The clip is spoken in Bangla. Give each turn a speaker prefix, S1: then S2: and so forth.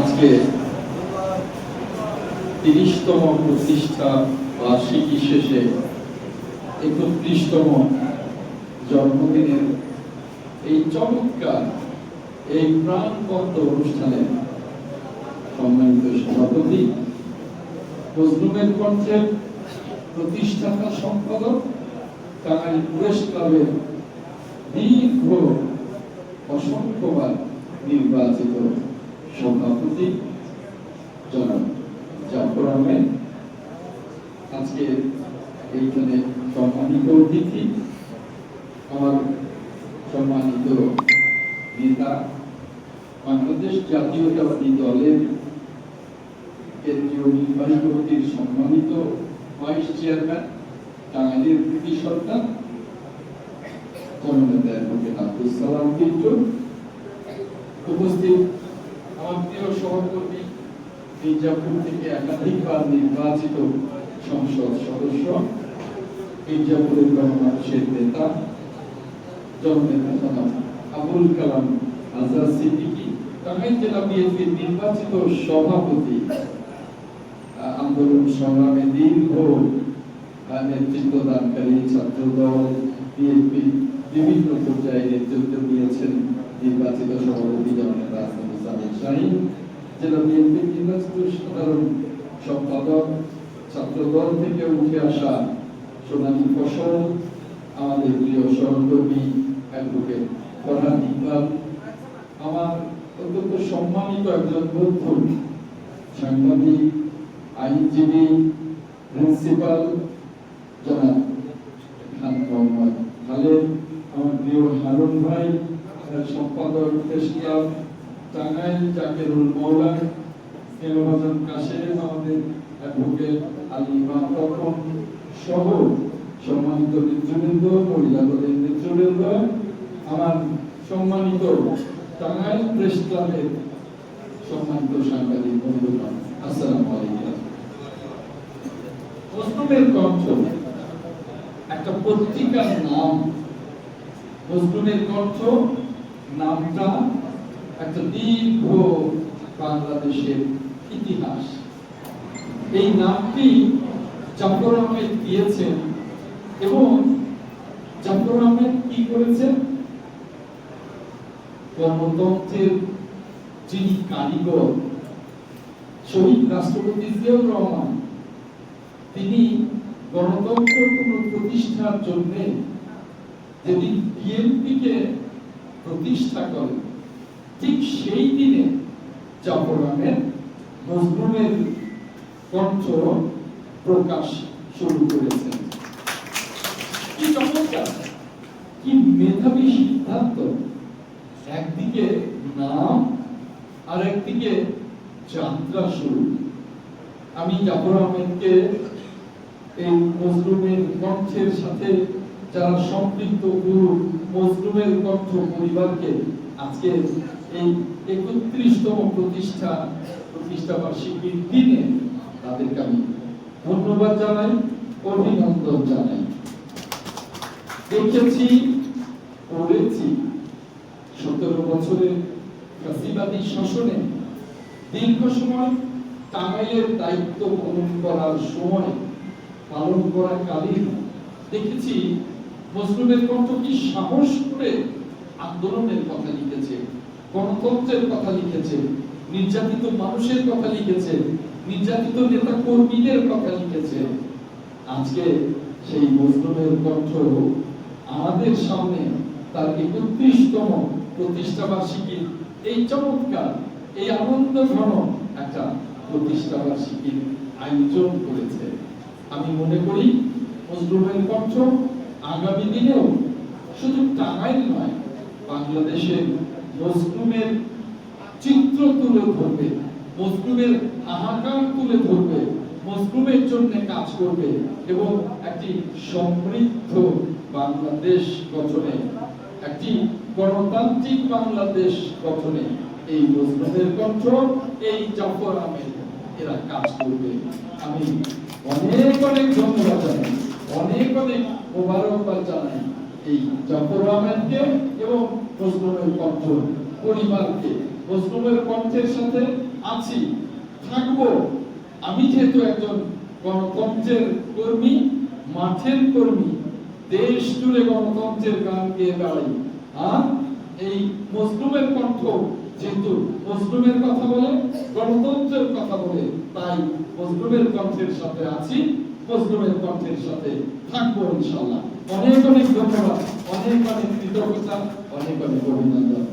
S1: আজকে তিরিশতম প্রতিষ্ঠা বার্ষিকী শেষে একত্রিশতম জন্মদিনের এই চমৎকার, এই প্রাণবন্ত অনুষ্ঠানে সম্মানিত সভাপতি মজলুমের কণ্ঠের প্রতিষ্ঠাতা সম্পাদক, টাঙ্গাইল প্রেস ক্লাবের দীর্ঘ, অসংখ্যবার নির্বাচিত সভাপতি জনাব জাফর আহমেদ আজকে এইখানে সম্মানিত অতিথি, আমার সম্মানিত নেতা, বাংলাদেশ জাতীয়তাবাদী দলের কেন্দ্রীয় নির্বাহী কমিটির সম্মানিত ভাইস চেয়ারম্যান, টাঙ্গাইলের কৃতি সরকার, জননেতা অ্যাডভোকেট আব্দুল সালাম উপস্থিত মির্জাপুর থেকে একাধিকবার নির্বাচিত সংসদ সদস্য মির্জাপুরের গণমানুষের নেতা, জননেতা জনাব আবুল কালাম টাঙ্গাইল জেলা বিএনপির নির্বাচিত সভাপতি আন্দোলন সংগ্রামে দীর্ঘ নেতৃত্ব দানকারী ছাত্র দল বিএনপি বিভিন্ন পর্যায়ে নেতৃত্ব দিয়েছেন নির্বাচিত সভাপতি জননেতা আসিফ সামিন শাহিন জেলা বিএনপির নির্বাচিত সাধারণ সম্পাদক ছাত্র দল থেকে উঠে আসা সোনালী ফসল, আমাদের প্রিয় সহকর্মী অ্যাডভোকেট ফরহাদ ইকবাল, আমার অত্যন্ত সম্মানিত একজন বন্ধু, সাংবাদিক, আইনজীবী, প্রিন্সিপাল, জনাব খান আমার প্রিয় হারুন ভাই সম্পাদক টাঙ্গাইল জাকেরুল মৌলা স্নেহভাজন কাশেম আমাদের অ্যাডভোকেট আলী ইমাম তপন সহ সম্মানিত নেতৃবৃন্দ, মহিলা নেতৃবৃন্দ, আমার সম্মানিত টাঙ্গাইল প্রেস ক্লাবের সম্মানিত সাংবাদিক বন্ধুগণ, আসসালামু আলাইকুম। মজলুমের কণ্ঠ, একটা পত্রিকার নাম। মজলুমের কণ্ঠ, নামটা একটা দীর্ঘ বাংলাদেশের ইতিহাস। এই নামটি জাফর আহমেদ দিয়েছেন এবং জাফর আহমেদ কি করেছেন? গণতন্ত্রের যিনি কারিগর, শহীদ রাষ্ট্রপতি জিয়াউর রহমান, তিনি গণতন্ত্র প্রতিষ্ঠার জন্য যেদিন বিএনপিকে প্রতিষ্ঠা করেন ঠিক সেই দিনে জাফর আহমেদ মজলুমের কণ্ঠ প্রকাশ শুরু করেছেন কি চমৎকার! কি মেধাবী সিদ্ধান্ত! একদিকে নাম আর একদিকে যাত্রা শুরু। আমি জাফর আহমেদকে এই মজলুমের কণ্ঠের সাথে যারা সম্পৃক্ত গুরু, মজলুমের কণ্ঠ পরিবারকে আজকে এই একত্রিশতম প্রতিষ্ঠা প্রতিষ্ঠা বার্ষিকীর দিনে তাদেরকে আমি ধন্যবাদ জানাই, অভিনন্দন জানাই। দেখেছি, পড়েছি, সতেরো বছরের ফ্যাসিবাদী শাসনে দীর্ঘ সময় টাঙ্গাইলের দায়িত্ব পালন করার সময়, পালন করা কালীন দেখেছি মজলুমের কণ্ঠ কি সাহস করে আন্দোলনের কথা লিখেছে। গণতন্ত্রের কথা লিখেছে নির্যাতিত মানুষের কথা লিখেছে নির্যাতিত নেতা কর্মীদের কথা লিখেছে আজকে সেই মজলুমের কণ্ঠ আমাদের সামনে তার একত্রিশতম প্রতিষ্ঠা বার্ষিকীর এই চমৎকার, এই আনন্দ ঘন একটা প্রতিষ্ঠা বার্ষিকীর আয়োজন করেছে। আমি মনে করি মজলুমের কণ্ঠ আগামী দিনেও শুধু টাঙ্গাইল নয়, বাংলাদেশের মজলুমের চিত্র তুলে ধরবে, মজলুমের হাহাকার তুলে ধরবে, মজলুমের জন্য কাজ করবে এবং একটি সমৃদ্ধ বাংলাদেশ গঠনে, একটি গণতান্ত্রিক বাংলাদেশ গঠনে এই মজলুমের কণ্ঠ এই জাফর আহমেদ, এরা কাজ করবে। আমি অনেক অনেক ধন্যবাদ জানাই, অনেক অনেক মোবারকবাদ জানাই। এই আহমেদকে এবং মজলুমের কণ্ঠ, পরিবারকে। মজলুমের কণ্ঠের সাথে আছি, থাকব। আমি যেহেতু একজন গণতন্ত্রের কর্মী, মাঠের কর্মী, দেশ জুড়ে গণতন্ত্রের গান গেয়ে বেড়াই। আর এই মজলুমের কণ্ঠ যেহেতু মজলুমের কথা বলে, গণতন্ত্রের কথা বলে, তাই মজলুমের কণ্ঠের সাথে আছি মজলুমের কণ্ঠের সাথে থাকব ইনশাল্লাহ অনেক অনেক ধন্যবাদ অনেক অনেক কৃতজ্ঞতা অনেক অনেক অভিনন্দন।